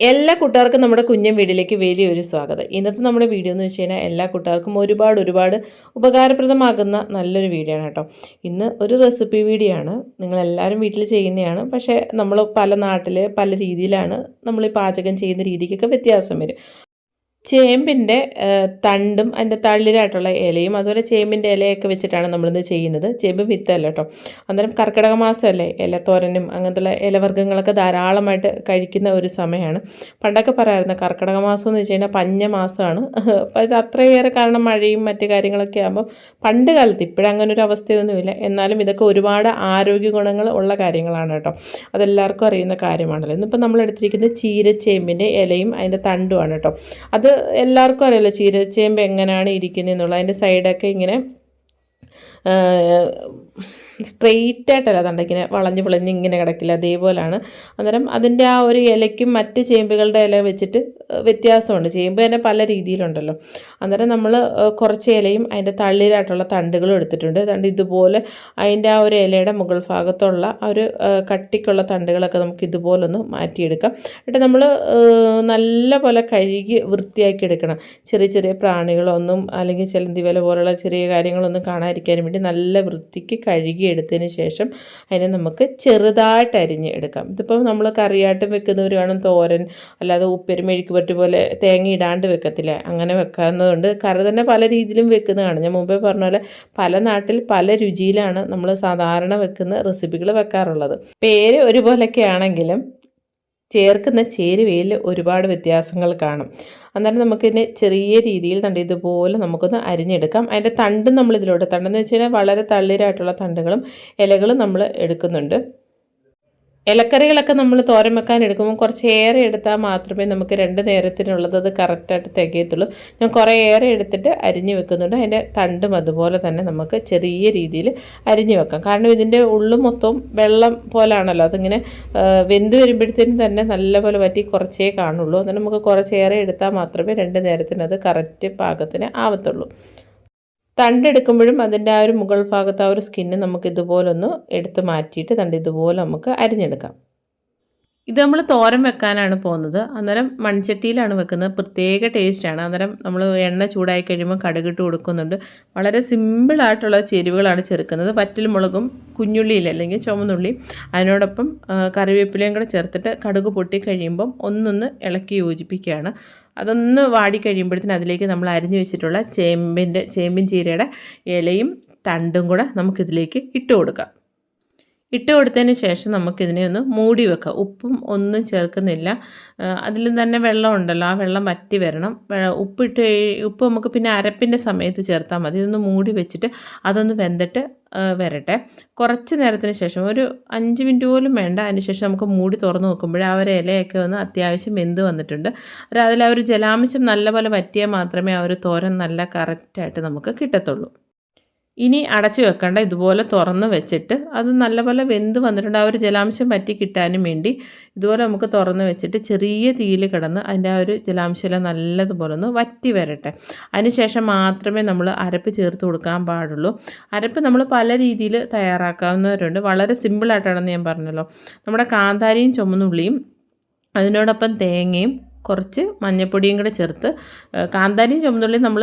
എല്ലാ കൂട്ടുകാർക്കും നമ്മുടെ കുഞ്ഞൻ വീടിലേക്ക് വലിയൊരു സ്വാഗതം. ഇന്നത്തെ നമ്മുടെ വീഡിയോ എന്ന് വെച്ച് കഴിഞ്ഞാൽ എല്ലാ കൂട്ടുകാർക്കും ഒരുപാട് ഒരുപാട് ഉപകാരപ്രദമാകുന്ന നല്ലൊരു വീഡിയോ ആണ് കേട്ടോ. ഇന്ന് ഒരു റെസിപ്പി വീഡിയോ ആണ്. നിങ്ങളെല്ലാവരും വീട്ടിൽ ചെയ്യുന്നതാണ്. പക്ഷേ നമ്മൾ പല നാട്ടിൽ പല രീതിയിലാണ് നമ്മൾ ഈ പാചകം ചെയ്യുന്ന രീതിക്കൊക്കെ വ്യത്യാസം വരും. ചേമ്പിന്റെ തണ്ടും അതിന്റെ തള്ളിലായിട്ടുള്ള ഇലയും അതുപോലെ ചേമ്പിന്റെ ഇലയൊക്കെ വെച്ചിട്ടാണ് നമ്മളിന്ന് ചെയ്യുന്നത്. ചേമ്പ് വിത്തല്ല കേട്ടോ അന്നേരം കർക്കിടക മാസമല്ലേ ഇലത്തോരനും അങ്ങനത്തെ ഇലവർഗങ്ങളൊക്കെ ധാരാളമായിട്ട് കഴിക്കുന്ന ഒരു സമയമാണ് പണ്ടൊക്കെ പറയാമായിരുന്നു കർക്കിടക മാസം എന്ന് വെച്ച് കഴിഞ്ഞാൽ പഞ്ഞ മാസമാണ് അപ്പോൾ ഇത് അത്രയേറെ കാരണം മഴയും മറ്റു കാര്യങ്ങളൊക്കെ ആകുമ്പോൾ പണ്ട് കാലത്ത് ഇപ്പോഴങ്ങനെ ഒരു അവസ്ഥയൊന്നുമില്ല. എന്നാലും ഇതൊക്കെ ഒരുപാട് ആരോഗ്യ ഗുണങ്ങൾ ഉള്ള കാര്യങ്ങളാണ് കേട്ടോ അതെല്ലാവർക്കും അറിയുന്ന കാര്യമാണല്ലോ. ഇന്നിപ്പോൾ നമ്മൾ എടുത്തിരിക്കുന്നത് ചീരച്ചേമ്പിന്റെ ഇലയും അതിന്റെ തണ്ടുമാണ് കേട്ടോ അത് എല്ലാവർക്കും അറിയാലോ ചീരച്ചേമ്പ് എങ്ങനെയാണ് ഇരിക്കുന്നത് എന്നുള്ളത് അതിന്റെ സൈഡൊക്കെ ഇങ്ങനെ സ്ട്രെയിറ്റ് ആയിട്ടല്ല തണ്ടയ്ക്കിനെ വളഞ്ഞ് പിളഞ്ഞ് ഇങ്ങനെ കിടക്കില്ല അതേപോലെയാണ്. അന്നേരം അതിന്റെ ആ ഒരു ഇലയ്ക്കും മറ്റ് ചേമ്പുകളുടെ ഇല വെച്ചിട്ട് വ്യത്യാസമുണ്ട്. ചേമ്പ് തന്നെ പല രീതിയിലുണ്ടല്ലോ. അന്നേരം നമ്മൾ കുറച്ച് ഇലയും അതിന്റെ തള്ളിലായിട്ടുള്ള തണ്ടുകളും എടുത്തിട്ടുണ്ട്. തണ്ട് ഇതുപോലെ അതിന്റെ ആ ഒരു ഇലയുടെ മുകൾ ഭാഗത്തുള്ള ആ ഒരു കട്ടിക്കുള്ള തണ്ടുകളൊക്കെ നമുക്ക് ഇതുപോലൊന്ന് മാറ്റിയെടുക്കാം. എന്നിട്ട് നമ്മൾ നല്ല പോലെ കഴുകി വൃത്തിയാക്കി എടുക്കണം. ചെറിയ ചെറിയ പ്രാണികളൊന്നും അല്ലെങ്കിൽ ചിലന്തി വില പോലുള്ള ചെറിയ കാര്യങ്ങളൊന്നും കാണാതിരിക്കാനും വേണ്ടി നല്ല വൃത്തിക്ക് കഴുകി എടുത്തതിന് ശേഷം അതിനെ നമുക്ക് ചെറുതായിട്ട് അരിഞ്ഞ് എടുക്കാം. ഇതിപ്പം നമ്മൾ കറിയായിട്ട് വെക്കുന്നവർ വേണം തോരൻ അല്ലാതെ ഉപ്പേരി മെഴുക്ക് പറ്റി പോലെ തേങ്ങ ഇടാണ്ട് വെക്കത്തില്ല. അങ്ങനെ വെക്കാവുന്നതുകൊണ്ട് കറി തന്നെ പല രീതിയിലും വെക്കുന്നതാണ്. ഞാൻ മുമ്പേ പറഞ്ഞ പോലെ പല നാട്ടിൽ പല രുചിയിലാണ് നമ്മൾ സാധാരണ വെക്കുന്ന റെസിപ്പികൾ വെക്കാറുള്ളത്. പേര് ഒരുപോലൊക്കെ ആണെങ്കിലും ചേർക്കുന്ന ചേരുവയിൽ ഒരുപാട് വ്യത്യാസങ്ങൾ കാണും. അന്നേരം നമുക്കിതിനെ ചെറിയ രീതിയിൽ തണ്ട് ഇതുപോലെ നമുക്കൊന്ന് അരിഞ്ഞെടുക്കാം. അതിന്റെ തണ്ടും നമ്മൾ ഇതിലോട്ട് തണ്ടെന്ന് വെച്ച് കഴിഞ്ഞാൽ വളരെ തള്ളിരായിട്ടുള്ള തണ്ടുകളും ഇലകളും നമ്മൾ എടുക്കുന്നുണ്ട്. ഇലക്കറികളൊക്കെ നമ്മൾ തോരൻ വെക്കാൻ എടുക്കുമ്പോൾ കുറച്ച് ഏറെ എടുത്താൽ മാത്രമേ നമുക്ക് രണ്ട് നേരത്തിനുള്ളത് അത് കറക്റ്റായിട്ട് തികയത്തുള്ളൂ. ഞാൻ കുറേ ഏറെ എടുത്തിട്ട് അരിഞ്ഞു വെക്കുന്നുണ്ട്. അതിന്റെ തണ്ടും അതുപോലെ തന്നെ നമുക്ക് ചെറിയ രീതിയിൽ അരിഞ്ഞു വെക്കാം. കാരണം ഇതിന്റെ ഉള്ളു മൊത്തവും വെള്ളം പോലാണല്ലോ. അതിങ്ങനെ വെന്ത് വരുമ്പോഴത്തേനും തന്നെ നല്ലപോലെ പറ്റി കുറച്ചേ കാണുള്ളൂ. അന്നേരം നമുക്ക് കുറച്ചേറെ എടുത്താൽ മാത്രമേ രണ്ട് നേരത്തിനത് കറക്റ്റ് പാകത്തിന് ആവത്തുള്ളൂ. തണ്ടെടുക്കുമ്പോഴും അതിന്റെ ആ ഒരു മുകൾ ഭാഗത്ത് ആ ഒരു സ്കിന്ന് നമുക്ക് ഇതുപോലൊന്ന് എടുത്ത് മാറ്റിയിട്ട് തണ്ട് ഇതുപോലെ നമുക്ക് അരിഞ്ഞെടുക്കാം. ഇത് നമ്മൾ തോരൻ വെക്കാനാണ് പോകുന്നത്. അന്നേരം മൺചട്ടിയിലാണ് വെക്കുന്നത്. പ്രത്യേക ടേസ്റ്റാണ് അന്നേരം നമ്മൾ എണ്ണ ചൂടായി കഴിയുമ്പോൾ കടുകിട്ട് കൊടുക്കുന്നുണ്ട്. വളരെ സിമ്പിളായിട്ടുള്ള ചേരുവകളാണ് ചേർക്കുന്നത്. വറ്റൽ മുളകും കുഞ്ഞുള്ളിയിൽ അല്ലെങ്കിൽ ചുമന്നുള്ളി അതിനോടൊപ്പം കറിവേപ്പിലയും കൂടെ ചേർത്തിട്ട് കടുക് പൊട്ടി കഴിയുമ്പം ഒന്നൊന്ന് ഇളക്കി യോജിപ്പിക്കുകയാണ്. അതൊന്ന് വാടി കഴിയുമ്പോഴത്തേന് അതിലേക്ക് നമ്മൾ അരിഞ്ഞു വെച്ചിട്ടുള്ള ചേമ്പിന്റെ ചേമ്പിൻ ചീരയുടെ ഇലയും തണ്ടും കൂടെ നമുക്കിതിലേക്ക് ഇട്ട് കൊടുക്കാം. ഇട്ട് കൊടുത്തതിന് ശേഷം നമുക്കിതിനെ ഒന്ന് മൂടി വെക്കാം. ഉപ്പും ഒന്നും ചേർക്കുന്നില്ല. അതിൽ തന്നെ വെള്ളം ഉണ്ടല്ലോ. ആ വെള്ളം വറ്റി വരണം. ഉപ്പിട്ട് ഉപ്പ് നമുക്ക് പിന്നെ അരപ്പിന്റെ സമയത്ത് ചേർത്താൽ മതി. ഇതൊന്ന് മൂടി വെച്ചിട്ട് അതൊന്ന് വെന്തിട്ട് വരട്ടെ. കുറച്ച് നേരത്തിന് ശേഷം ഒരു അഞ്ച് മിനിറ്റ് പോലും വേണ്ട. അതിന് ശേഷം നമുക്ക് മൂടി തുറന്ന് നോക്കുമ്പോൾ ആ ഒരു ഇലയൊക്കെ ഒന്ന് അത്യാവശ്യം വെന്ത് വന്നിട്ടുണ്ട്. അതിൽ ആ ഒരു ജലാംശം നല്ലപോലെ വറ്റിയാൽ മാത്രമേ ആ ഒരു തോരൻ നല്ല കറക്റ്റായിട്ട് നമുക്ക് കിട്ടത്തുള്ളൂ. ഇനി അടച്ചു വെക്കണ്ട ഇതുപോലെ തുറന്ന് വെച്ചിട്ട് അത് നല്ലപോലെ വെന്ത് വന്നിട്ടുണ്ട്. ആ ഒരു ജലാംശം പറ്റി കിട്ടാനും വേണ്ടി ഇതുപോലെ നമുക്ക് തുറന്ന് വെച്ചിട്ട് ചെറിയ തീയിൽ കിടന്ന് അതിന്റെ ആ ഒരു ജലാംശം നല്ലതുപോലെ ഒന്ന് വറ്റി വരട്ടെ. അതിനുശേഷം മാത്രമേ നമ്മൾ അരപ്പ് ചേർത്ത് കൊടുക്കാൻ പാടുള്ളൂ. അരപ്പ് നമ്മൾ പല രീതിയിൽ തയ്യാറാക്കാവുന്നവരുണ്ട്. വളരെ സിമ്പിളായിട്ടാണെന്ന് ഞാൻ പറഞ്ഞല്ലോ. നമ്മുടെ കാന്താരിയും ചുമന്നുള്ളിയും അതിനോടൊപ്പം തേങ്ങയും കുറച്ച് മഞ്ഞൾപ്പൊടിയും കൂടെ ചേർത്ത് കാന്താരിയും ചുമന്നുള്ളിയും നമ്മൾ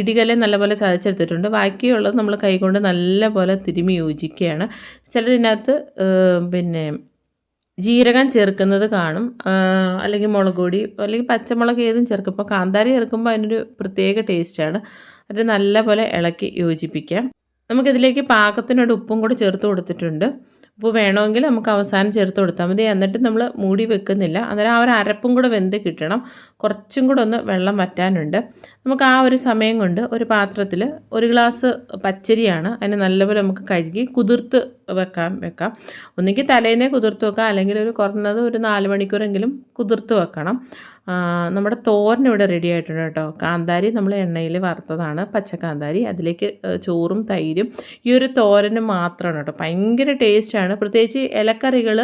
ഇടികലെ നല്ലപോലെ ചതച്ചെടുത്തിട്ടുണ്ട്. ബാക്കിയുള്ളത് നമ്മൾ കൈകൊണ്ട് നല്ലപോലെ തിരുമി യോജിക്കുകയാണ്. ചിലതിനകത്ത് പിന്നെ ജീരകം ചേർക്കുന്നത് കാണും. അല്ലെങ്കിൽ മുളക് പൊടി അല്ലെങ്കിൽ പച്ചമുളക് ഏതും ചേർക്കും. ഇപ്പോൾ കാന്താരി ചേർക്കുമ്പോൾ അതിനൊരു പ്രത്യേക ടേസ്റ്റാണ് അത് നല്ലപോലെ ഇളക്കി യോജിപ്പിക്കാം. നമുക്കിതിലേക്ക് പാകത്തിനോട് ഉപ്പും കൂടി ചേർത്ത് കൊടുത്തിട്ടുണ്ട്. ഉപ്പ് വേണമെങ്കിൽ നമുക്ക് അവസാനം ചേർത്ത് കൊടുത്താൽ മതി. എന്നിട്ട് നമ്മൾ മൂടി വെക്കുന്നില്ല. അന്നേരം ആ ഒരു അരപ്പും കൂടെ വെന്ത് കിട്ടണം. കുറച്ചും കൂടെ ഒന്ന് വെള്ളം വറ്റാനുണ്ട്. നമുക്ക് ആ ഒരു സമയം കൊണ്ട് ഒരു പാത്രത്തിൽ ഒരു ഗ്ലാസ് പച്ചരിയാണ് അതിനെ നല്ലപോലെ നമുക്ക് കഴുകി കുതിർത്ത് വെക്കാം വെക്കാം. ഒന്നുകിൽ തലേന്നേ കുതിർത്ത് വെക്കാം. അല്ലെങ്കിൽ ഒരു കുറഞ്ഞത് ഒരു നാല് മണിക്കൂറെങ്കിലും കുതിർത്ത് വെക്കണം. നമ്മുടെ തോരൻ ഇവിടെ റെഡി ആയിട്ടുണ്ട് കേട്ടോ. കാന്താരി നമ്മൾ എണ്ണയിൽ വറുത്തതാണ്. പച്ചക്കാന്താരി അതിലേക്ക് ചോറും തൈരും. ഈ ഒരു തോരന് മാത്രമാണ് കേട്ടോ. ഭയങ്കര ടേസ്റ്റാണ് പ്രത്യേകിച്ച് ഇലക്കറികൾ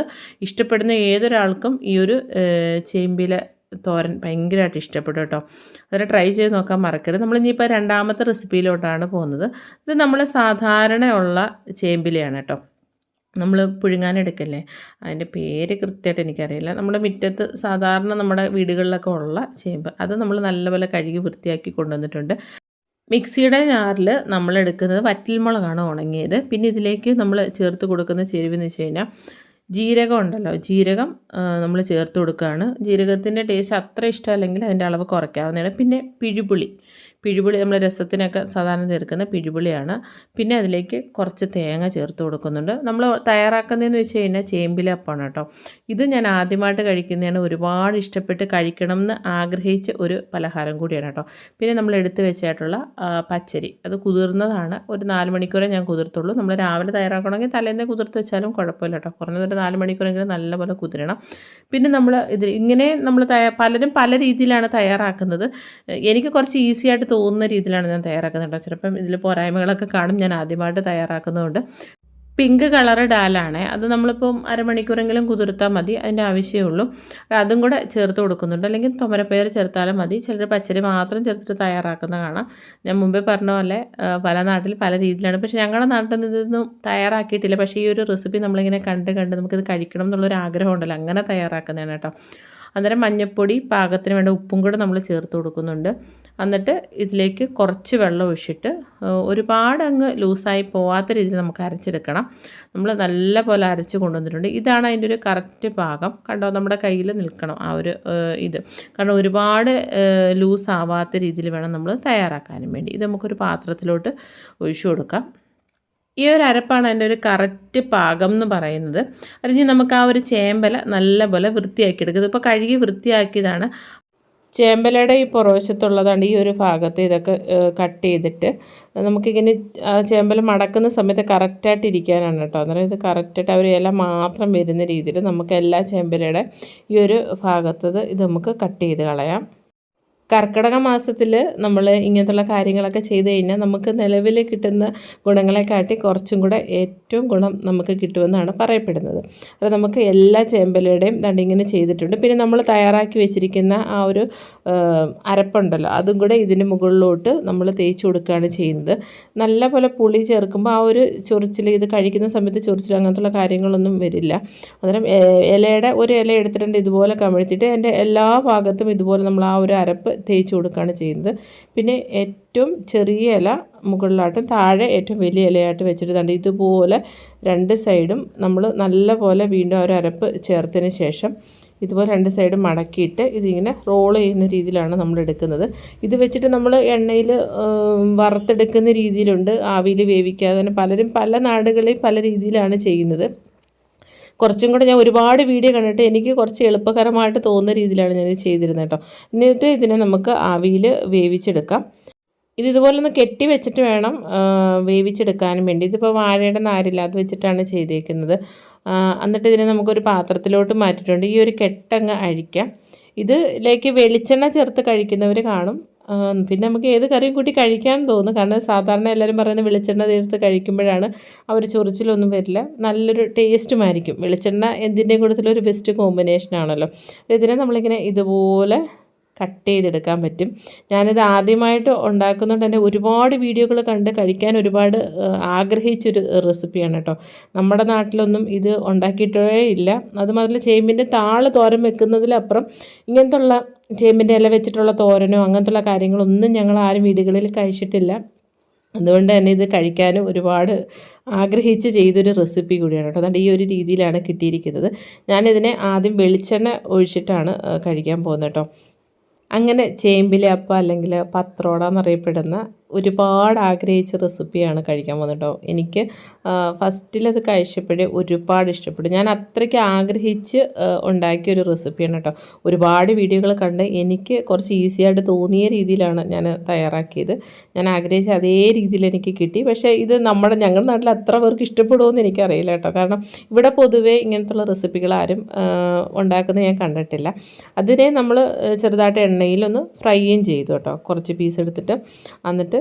ഇഷ്ടപ്പെടുന്ന ഏതൊരാൾക്കും ഈ ഒരു ചേമ്പില തോരൻ ഭയങ്കരമായിട്ട് ഇഷ്ടപ്പെടും കേട്ടോ. അതിനെ ട്രൈ ചെയ്ത് നോക്കാൻ മറക്കരുത്. നമ്മളിനിയിപ്പോൾ രണ്ടാമത്തെ റെസിപ്പിയിലോട്ടാണ് പോകുന്നത്. ഇത് നമ്മൾ സാധാരണയുള്ള ചേമ്പിലയാണ് കേട്ടോ. നമ്മൾ പുഴുങ്ങാനെടുക്കല്ലേ? അതിന്റെ പേര് കൃത്യമായിട്ട് എനിക്കറിയില്ല. നമ്മുടെ മുറ്റത്ത് സാധാരണ നമ്മുടെ വീടുകളിലൊക്കെ ഉള്ള ചേമ്പ്. അത് നമ്മൾ നല്ലപോലെ കഴുകി വൃത്തിയാക്കി കൊണ്ടുവന്നിട്ടുണ്ട്. മിക്സിയുടെ ജാറിൽ നമ്മൾ എടുക്കുന്നത് വറ്റൽമുളകാണ് ഉണങ്ങിയത്. പിന്നെ ഇതിലേക്ക് നമ്മൾ ചേർത്ത് കൊടുക്കുന്ന ചേരുവെന്ന് വെച്ച് കഴിഞ്ഞാൽ ജീരകം ഉണ്ടല്ലോ. ജീരകം നമ്മൾ ചേർത്ത് കൊടുക്കുകയാണ് ജീരകത്തിന്റെ ടേസ്റ്റ് അത്ര ഇഷ്ടമല്ലെങ്കിൽ അതിന്റെ അളവ് കുറയ്ക്കാവുന്നതാണ്. പിന്നെ പിഴുപുളി. പിഴുപുളി നമ്മൾ രസത്തിനൊക്കെ സാധാരണ ചേർക്കുന്ന പിഴുപുളിയാണ്. പിന്നെ അതിലേക്ക് കുറച്ച് തേങ്ങ ചേർത്ത് കൊടുക്കുന്നുണ്ട്. നമ്മൾ തയ്യാറാക്കുന്നതെന്ന് വെച്ച് കഴിഞ്ഞാൽ ചേമ്പിലപ്പമാണ് കേട്ടോ. ഇത് ഞാൻ ആദ്യമായിട്ട് കഴിക്കുന്നതാണ്. ഒരുപാട് ഇഷ്ടപ്പെട്ട് കഴിക്കണം എന്ന് ആഗ്രഹിച്ച ഒരു പലഹാരം കൂടിയാണ് കേട്ടോ. പിന്നെ നമ്മൾ എടുത്തു വെച്ചായിട്ടുള്ള പച്ചരി. അത് കുതിർന്നതാണ്. ഒരു നാല് മണിക്കൂറേ ഞാൻ കുതിർത്തുള്ളൂ. നമ്മൾ രാവിലെ തയ്യാറാക്കണമെങ്കിൽ തലേന്നേ കുതിർത്ത് വെച്ചാലും കുഴപ്പമില്ല കേട്ടോ. കുറഞ്ഞതൊരു നാല് മണിക്കൂറെങ്കിലും നല്ലപോലെ കുതിരണം. പിന്നെ നമ്മൾ ഇത് ഇങ്ങനെ നമ്മൾ പലരും പല രീതിയിലാണ് തയ്യാറാക്കുന്നത്. എനിക്ക് കുറച്ച് ഈസി ആയിട്ട് തോന്നുന്ന രീതിയിലാണ് ഞാൻ തയ്യാറാക്കുന്നത് കേട്ടോ ചിലപ്പം ഇതിൽ പോരായ്മകളൊക്കെ കാണും. ഞാൻ ആദ്യമായിട്ട് തയ്യാറാക്കുന്നതുകൊണ്ട്. Pink colour ഡാലാണ്. അത് നമ്മളിപ്പം അരമണിക്കൂറെങ്കിലും കുതിർത്താൽ മതി. അതിന്റെ ആവശ്യമേ ഉള്ളൂ. അതും കൂടെ ചേർത്ത് കൊടുക്കുന്നുണ്ട്. അല്ലെങ്കിൽ തുമരപ്പയർ ചേർത്താലും മതി. ചിലർ പച്ചരി മാത്രം ചേർത്തിട്ട് തയ്യാറാക്കുന്ന കാണാം. ഞാൻ മുമ്പേ പറഞ്ഞ പോലെ പല നാട്ടിൽ പല രീതിയിലാണ്. പക്ഷേ ഞങ്ങളുടെ നാട്ടിൽ ഇതൊന്നും തയ്യാറാക്കിയിട്ടില്ല. പക്ഷേ ഈ ഒരു റെസിപ്പി നമ്മളിങ്ങനെ കണ്ട് കണ്ട് നമുക്കിത് കഴിക്കണം എന്നുള്ളൊരു ആഗ്രഹം ഉണ്ടല്ലോ. അങ്ങനെ തയ്യാറാക്കുന്നതാണ് കേട്ടോ. അന്നേരം മഞ്ഞൾപ്പൊടി പാകത്തിന് വേണ്ട ഉപ്പും കൂടെ നമ്മൾ ചേർത്ത് കൊടുക്കുന്നുണ്ട്. എന്നിട്ട് ഇതിലേക്ക് കുറച്ച് വെള്ളം ഒഴിച്ചിട്ട് ഒരുപാട് അങ്ങ് ലൂസായി പോവാത്ത രീതിയിൽ നമുക്ക് അരച്ചെടുക്കണം. നമ്മൾ നല്ല പോലെ അരച്ച് കൊണ്ടുവന്നിട്ടുണ്ട്. ഇതാണ് അതിന്റെ ഒരു കറക്റ്റ് ഭാഗം കണ്ടോ? നമ്മുടെ കയ്യിൽ നിൽക്കണം ആ ഒരു ഇത്. കാരണം ഒരുപാട് ലൂസ് ആവാത്ത രീതിയിൽ വേണം നമ്മൾ തയ്യാറാക്കാനും വേണ്ടി. ഇത് നമുക്കൊരു പാത്രത്തിലോട്ട് ഒഴിച്ചു കൊടുക്കാം. ഈ ഒരു അരപ്പാണ് അതിന്റെ ഒരു കറക്റ്റ് പാകം എന്ന് പറയുന്നത്. അറിഞ്ഞ് നമുക്ക് ആ ഒരു ചേമ്പല നല്ലപോലെ വൃത്തിയാക്കി എടുക്കുന്നത് ഇപ്പോൾ കഴുകി വൃത്തിയാക്കിയതാണ്. ചേമ്പലയുടെ ഈ പുറവശത്തുള്ളതാണ് ഈ ഒരു ഭാഗത്ത് ഇതൊക്കെ കട്ട് ചെയ്തിട്ട്. നമുക്കിങ്ങനെ ചേമ്പല മടക്കുന്ന സമയത്ത് കറക്റ്റായിട്ട് ഇരിക്കാനാണ് കേട്ടോ. അന്നേരം ഇത് കറക്റ്റായിട്ട് അവർ ഇല മാത്രം വരുന്ന രീതിയിൽ നമുക്ക് എല്ലാ ചേമ്പലയുടെ ഈ ഒരു ഭാഗത്തത് ഇത് നമുക്ക് കട്ട് ചെയ്ത് കളയാം. കർക്കിടക മാസത്തിൽ നമ്മൾ ഇങ്ങനത്തുള്ള കാര്യങ്ങളൊക്കെ ചെയ്ത് കഴിഞ്ഞാൽ നമുക്ക് നിലവിൽ കിട്ടുന്ന ഗുണങ്ങളെക്കാട്ടി കുറച്ചും കൂടെ ഏറ്റവും ഗുണം നമുക്ക് കിട്ടുമെന്നാണ് പറയപ്പെടുന്നത്. അത് നമുക്ക് എല്ലാ ചേമ്പലയുടെയും ദണ്ടിങ്ങനെ ചെയ്തിട്ടുണ്ട്. പിന്നെ നമ്മൾ തയ്യാറാക്കി വെച്ചിരിക്കുന്ന ആ ഒരു അരപ്പുണ്ടല്ലോ അതും കൂടെ ഇതിന് മുകളിലോട്ട് നമ്മൾ തേച്ച് കൊടുക്കുകയാണ് ചെയ്യുന്നത്. നല്ല പോലെ പുളി ചേർക്കുമ്പോൾ ആ ഒരു ചൊറിച്ചിൽ ഇത് കഴിക്കുന്ന സമയത്ത് ചൊറിച്ചിൽ അങ്ങനത്തുള്ള കാര്യങ്ങളൊന്നും വരില്ല. അന്നേരം ഇലയുടെ ഒരു ഇല എടുത്തിട്ടുണ്ട് ഇതുപോലെ കമിഴ്ത്തിയിട്ട് എന്റെ എല്ലാ ഭാഗത്തും ഇതുപോലെ നമ്മൾ ആ ഒരു അരപ്പ് തേച്ച് കൊടുക്കുകയാണ് ചെയ്യുന്നത്. പിന്നെ ഏറ്റവും ചെറിയ ഇല മുകളിലായിട്ടും താഴെ ഏറ്റവും വലിയ ഇലയായിട്ട് വെച്ചിട്ട് തണ്ട് ഇതുപോലെ രണ്ട് സൈഡും നമ്മൾ നല്ല പോലെ വീണ്ടും ഒരു അരപ്പ് ചേർത്തതിന് ശേഷം ഇതുപോലെ രണ്ട് സൈഡും മടക്കിയിട്ട് ഇതിങ്ങനെ റോൾ ചെയ്യുന്ന രീതിയിലാണ് നമ്മൾ എടുക്കുന്നത്. ഇത് വെച്ചിട്ട് നമ്മൾ എണ്ണയിൽ വറുത്തെടുക്കുന്ന രീതിയിലുണ്ട്. ആവിയിൽ വേവിക്കാതെ തന്നെ പലരും പല നാടുകളിൽ പല രീതിയിലാണ് ചെയ്യുന്നത്. കുറച്ചും കൂടെ ഞാൻ ഒരുപാട് വീഡിയോ കണ്ടിട്ട് എനിക്ക് കുറച്ച് എളുപ്പകരമായിട്ട് തോന്നുന്ന രീതിയിലാണ് ഞാൻ ചെയ്തിരുന്നത് കേട്ടോ. എന്നിട്ട് ഇതിനെ നമുക്ക് ആവിയിൽ വേവിച്ചെടുക്കാം. ഇത് ഇതുപോലെ ഒന്ന് കെട്ടി വെച്ചിട്ട് വേണം വേവിച്ചെടുക്കാനും വേണ്ടി. ഇതിപ്പോൾ വാഴയുടെ നാരില്ല അത് വെച്ചിട്ടാണ് ചെയ്തേക്കുന്നത്. എന്നിട്ട് ഇതിനെ നമുക്കൊരു പാത്രത്തിലോട്ട് മാറ്റിയിട്ടുണ്ട്. ഈ ഒരു കെട്ടങ്ങ് അഴിക്കാം. ഇതിലേക്ക് വെളിച്ചെണ്ണ ചേർത്ത് കഴിക്കുന്നവർ കാണും. പിന്നെ നമുക്ക് ഏത് കറിയും കൂട്ടി കഴിക്കാൻ തോന്നും. കാരണം സാധാരണ എല്ലാവരും പറയുന്നത് വെളിച്ചെണ്ണ തീർത്ത് കഴിക്കുമ്പോഴാണ് ഒരു ചൊറിച്ചിലൊന്നും വരില്ല. നല്ലൊരു ടേസ്റ്റുമായിരിക്കും. വെളിച്ചെണ്ണ എന്തിന്റെയും കൂടുതലൊരു ബെസ്റ്റ് കോമ്പിനേഷനാണല്ലോ ഇതിനെ നമ്മളിങ്ങനെ ഇതുപോലെ കട്ട് ചെയ്തെടുക്കാൻ പറ്റും. ഞാനിത് ആദ്യമായിട്ട് ഉണ്ടാക്കുന്നതുകൊണ്ട് തന്നെ ഒരുപാട് വീഡിയോകൾ കണ്ട് കഴിക്കാൻ ഒരുപാട് ആഗ്രഹിച്ചൊരു റെസിപ്പിയാണ് കേട്ടോ നമ്മുടെ നാട്ടിലൊന്നും ഇത് ഉണ്ടാക്കിയിട്ടേ ഇല്ല. അതുമാതിരി ചേമ്പിന്റെ താൾ തോരൻ വെക്കുന്നതിലപ്പുറം ഇങ്ങനത്തുള്ള ചേമ്പിന്റെ ഇല വെച്ചിട്ടുള്ള തോരനോ അങ്ങനത്തുള്ള കാര്യങ്ങളൊന്നും ഞങ്ങൾ ആരും വീടുകളിൽ കഴിച്ചിട്ടില്ല. അതുകൊണ്ട് തന്നെ ഇത് കഴിക്കാനും ഒരുപാട് ആഗ്രഹിച്ച് ചെയ്തൊരു റെസിപ്പി കൂടിയാണ് കേട്ടോ അതുകൊണ്ട് ഈ ഒരു രീതിയിലാണ് കിട്ടിയിരിക്കുന്നത്. ഞാനിതിനെ ആദ്യം വെളിച്ചെണ്ണ ഒഴിച്ചിട്ടാണ് കഴിക്കാൻ പോകുന്നത് കേട്ടോ അങ്ങനെ ചേമ്പിലെ അപ്പം അല്ലെങ്കിൽ പത്രോട എന്നറിയപ്പെടുന്ന ഒരുപാട് ആഗ്രഹിച്ച റെസിപ്പിയാണ് കഴിക്കാൻ വന്നിട്ടോ. എനിക്ക് ഫസ്റ്റിലത് കഴിച്ചപ്പോഴേ ഒരുപാട് ഇഷ്ടപ്പെട്ടു. ഞാൻ അത്രയ്ക്ക് ആഗ്രഹിച്ച് ഉണ്ടാക്കിയ ഒരു റെസിപ്പിയാണ് കേട്ടോ. ഒരുപാട് വീഡിയോകൾ കണ്ട് എനിക്ക് കുറച്ച് ഈസിയായിട്ട് തോന്നിയ രീതിയിലാണ് ഞാൻ തയ്യാറാക്കിയത്. ഞാൻ ആഗ്രഹിച്ച അതേ രീതിയിൽ എനിക്ക് കിട്ടി. പക്ഷേ ഇത് നമ്മുടെ ഞങ്ങളുടെ നാട്ടിൽ അത്ര പേർക്ക് ഇഷ്ടപ്പെടുമെന്ന് എനിക്കറിയില്ല കേട്ടോ. കാരണം ഇവിടെ പൊതുവേ ഇങ്ങനത്തുള്ള റെസിപ്പികൾ ആരും ഉണ്ടാക്കുന്നത് ഞാൻ കണ്ടിട്ടില്ല. അതിനെ നമ്മൾ ചെറുതായിട്ട് എണ്ണയിലൊന്ന് ഫ്രൈയും ചെയ്തു കേട്ടോ. കുറച്ച് പീസ് എടുത്തിട്ട് എന്നിട്ട്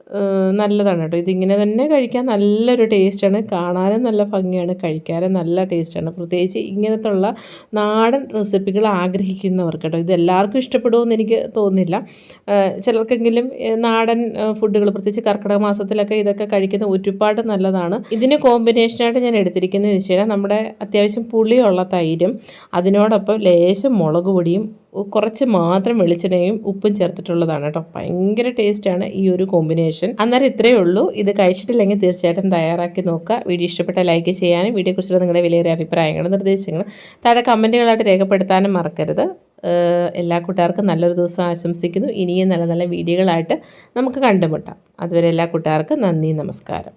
നല്ലതാണ് കേട്ടോ. ഇതിങ്ങനെ തന്നെ കഴിക്കാൻ നല്ലൊരു ടേസ്റ്റാണ്. കാണാനും നല്ല ഭംഗിയാണ്. കഴിക്കാനും നല്ല ടേസ്റ്റാണ്. പ്രത്യേകിച്ച് ഇങ്ങനത്തുള്ള നാടൻ റെസിപ്പികൾ ആഗ്രഹിക്കുന്നവർക്ക് കേട്ടോ. ഇത് എല്ലാവർക്കും ഇഷ്ടപ്പെടുമെന്ന് എനിക്ക് തോന്നുന്നില്ല. ചിലർക്കെങ്കിലും നാടൻ ഫുഡുകൾ പ്രത്യേകിച്ച് കർക്കിടക മാസത്തിലൊക്കെ ഇതൊക്കെ കഴിക്കുന്ന ഒരുപാട് നല്ലതാണ്. ഇതിന് കോമ്പിനേഷനായിട്ട് ഞാൻ എടുത്തിരിക്കുന്നത് വെച്ച് കഴിഞ്ഞാൽ നമ്മുടെ അത്യാവശ്യം പുളിയുള്ള തൈരും അതിനോടൊപ്പം ലേശം മുളക് പൊടിയും കുറച്ച് മാത്രം വെളിച്ചെണ്ണയും ഉപ്പും ചേർത്തിട്ടുള്ളതാണ് കേട്ടോ. ഭയങ്കര ടേസ്റ്റാണ് ഈ ഒരു കോമ്പിനേഷൻ അന്നേരം ഇത്രയേ ഉള്ളൂ. ഇത് കഴിച്ചിട്ടില്ലെങ്കിൽ തീർച്ചയായിട്ടും തയ്യാറാക്കി നോക്കുക. വീഡിയോ ഇഷ്ടപ്പെട്ട ലൈക്ക് ചെയ്യാനും വീഡിയോയെക്കുറിച്ചുള്ള നിങ്ങളുടെ വിലയേറിയ അഭിപ്രായങ്ങളും നിർദ്ദേശങ്ങളും താഴെ കമന്റുകളായിട്ട് രേഖപ്പെടുത്താനും മറക്കരുത്. എല്ലാ കൂട്ടുകാർക്കും നല്ലൊരു ദിവസം ആശംസിക്കുന്നു. ഇനിയും നല്ല നല്ല വീഡിയോകളായിട്ട് നമുക്ക് കണ്ടുമുട്ടാം. അതുവരെ എല്ലാ കൂട്ടുകാർക്കും നന്ദി നമസ്കാരം.